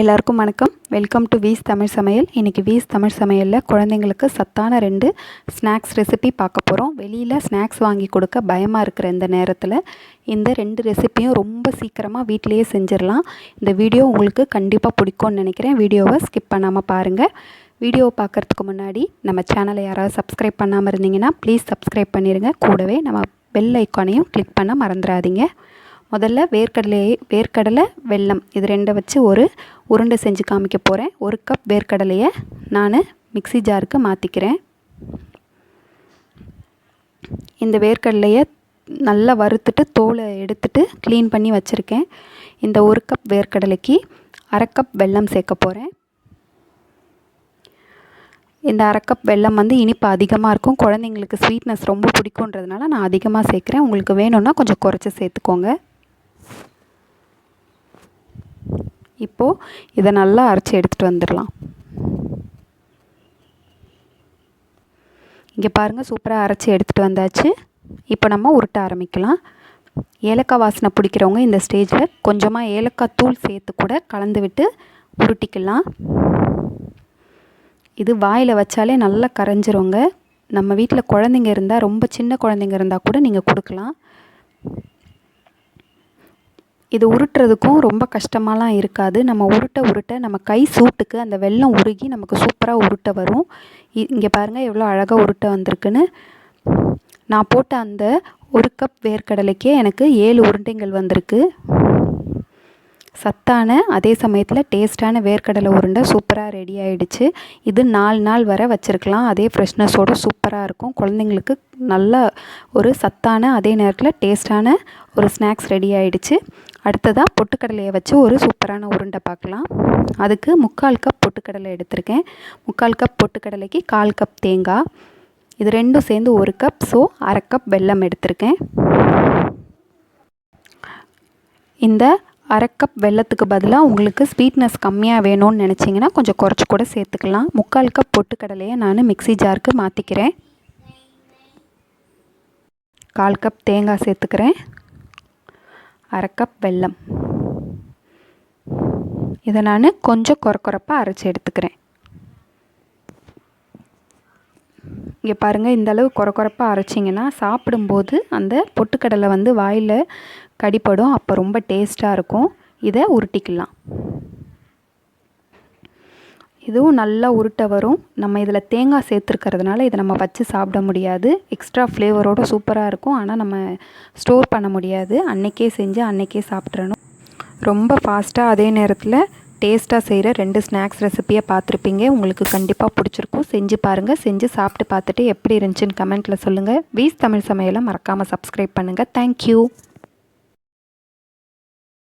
எல்லாருக்கும் வணக்கம். Welcome to views Tamil சமையல் இன்றைக்கி வீஸ் தமிழ் சமையலில் குழந்தைங்களுக்கு சத்தான ரெண்டு ஸ்நாக்ஸ் ரெசிபி பார்க்க போகிறோம் வெளியில் ஸ்நாக்ஸ் வாங்கி கொடுக்க பயமாக இருக்கிற இந்த நேரத்தில் இந்த ரெண்டு ரெசிப்பியும் ரொம்ப சீக்கிரமாக வீட்டிலையே செஞ்சிடலாம். இந்த வீடியோ உங்களுக்கு கண்டிப்பாக பிடிக்கும்னு நினைக்கிறேன். வீடியோவை ஸ்கிப் பண்ணாமல் பாருங்கள் வீடியோவை பார்க்குறதுக்கு முன்னாடி நம்ம சேனலை யாராவது சப்ஸ்கிரைப் பண்ணாமல் இருந்தீங்கன்னா ப்ளீஸ் சப்ஸ்கிரைப் பண்ணிடுங்க கூடவே நம்ம பெல் ஐக்கானையும் கிளிக் பண்ண மறந்துடாதீங்க. முதல்ல வேர்க்கடலை வேர்க்கடலை வெல்லம் இது ரெண்டை வச்சு ஒரு உருண்டை செஞ்சு காமிக்க போகிறேன் ஒரு கப் வேர்க்கடலையை நான் மிக்சி ஜாருக்கு மாற்றிக்கிறேன் இந்த வேர்க்கடலையை நல்லா வறுத்துட்டு தோலை எடுத்துட்டு க்ளீன் பண்ணி வச்சுருக்கேன். இந்த ஒரு கப் வேர்க்கடலைக்கு அரை கப் வெல்லம் சேர்க்க போகிறேன் இந்த அரை கப் வெல்லம் வந்து இனிப்பு அதிகமாக இருக்கும். குழந்தைங்களுக்கு ஸ்வீட்னஸ் ரொம்ப பிடிக்குன்றதுனால நான் அதிகமாக சேர்க்குறேன். உங்களுக்கு வேணும்னா கொஞ்சம் குறைச்சி சேர்த்துக்கோங்க. இப்போது இதை நல்லா அரைச்சி எடுத்துகிட்டு வந்துடலாம். இங்கே பாருங்கள் சூப்பராக அரைச்சி எடுத்துகிட்டு வந்தாச்சு. இப்போ நம்ம உருட்ட ஆரம்பிக்கலாம். ஏலக்காய் வாசனை பிடிக்கிறவங்க இந்த ஸ்டேஜில் கொஞ்சமாக ஏலக்காய் தூள் சேர்த்து கூட கலந்து விட்டு உருட்டிக்கலாம். இது வாயில் வச்சாலே நல்லா கரைஞ்சிருங்க. நம்ம வீட்டில் குழந்தைங்க இருந்தால் ரொம்ப சின்ன குழந்தைங்க இருந்தால் கூட நீங்கள் கொடுக்கலாம். இது உருட்டுறதுக்கும் ரொம்ப கஷ்டமாலாம் இருக்காது. நம்ம உருட்ட உருட்ட நம்ம கை சூட்டுக்கு அந்த வெள்ளம் உருகி நமக்கு சூப்பராக உருட்ட வரும். இங்கே பாருங்கள் எவ்வளோ அழகாக உருட்ட வந்திருக்குன்னு. நான் போட்ட அந்த ஒரு கப் வேர்க்கடலைக்கே எனக்கு ஏழு உருண்டைங்கள் வந்திருக்கு. சத்தான அதே சமயத்தில் டேஸ்ட்டான வேர்க்கடலை உருண்டை சூப்பராக ரெடி ஆகிடுச்சு இது நாலு நாள் வரை வச்சுருக்கலாம். அதே ஃப்ரெஷ்னஸோடு சூப்பராக இருக்கும். குழந்தைங்களுக்கு நல்ல ஒரு சத்தான அதே நேரத்தில் டேஸ்ட்டான ஒரு ஸ்நாக்ஸ் ரெடி ஆகிடுச்சு அடுத்ததாக பொட்டுக்கடலையை வச்சு ஒரு சூப்பரான உருண்டை பார்க்கலாம். அதுக்கு முக்கால் கப் பொட்டுக்கடலை எடுத்திருக்கேன். முக்கால் கப் பொட்டுக்கடலைக்கு கால் கப் தேங்காய். இது ரெண்டும் சேர்ந்து ஒரு கப் ஸோ அரை கப் வெல்லம் எடுத்திருக்கேன். இந்த அரை கப் வெள்ளத்துக்கு பதிலாக உங்களுக்கு ஸ்வீட்னஸ் கம்மியாக வேணும்னு நினச்சிங்கன்னா கொஞ்சம் குறைச்சி கூட சேர்த்துக்கலாம். முக்கால் கப் பொட்டுக்கடலையை நான் மிக்சி ஜாருக்கு மாற்றிக்கிறேன் கால் கப் தேங்காய் சேர்த்துக்கிறேன். அரை கப் வெல்லம். இதை நான் கொஞ்சம் குறக்குறப்பாக அரைச்சி எடுத்துக்கிறேன். இங்கே பாருங்கள் இந்தளவு குறக்குறப்பாக அரைச்சிங்கன்னா சாப்பிடும்போது அந்த பொட்டுக்கடலை வந்து வாயில் கடிப்படும் அப்போ ரொம்ப டேஸ்ட்டாக இருக்கும். இதை உருட்டிக்கலாம். இதுவும் நல்லா உருட்ட வரும். நம்ம இதில் தேங்காய் சேர்த்துருக்கிறதுனால இதை நம்ம வச்சு சாப்பிட முடியாது. எக்ஸ்ட்ரா ஃப்ளேவரோடு சூப்பராக இருக்கும். ஆனால் நம்ம ஸ்டோர் பண்ண முடியாது. அன்றைக்கே செஞ்சு அன்றைக்கே சாப்பிட்றணும் ரொம்ப ஃபாஸ்ட்டாக அதே நேரத்தில் டேஸ்ட்டாக செய்கிற ரெண்டு ஸ்நாக்ஸ் ரெசிப்பியை பார்த்துருப்பீங்க. உங்களுக்கு கண்டிப்பாக பிடிச்சிருக்கும். செஞ்சு பாருங்கள் செஞ்சு சாப்பிட்டு பார்த்துட்டு எப்படி இருந்துச்சுன்னு கமெண்ட்டில் சொல்லுங்கள் வீஸ் தமிழ் சமையலை மறக்காமல் சப்ஸ்கிரைப் பண்ணுங்கள் தேங்க்யூ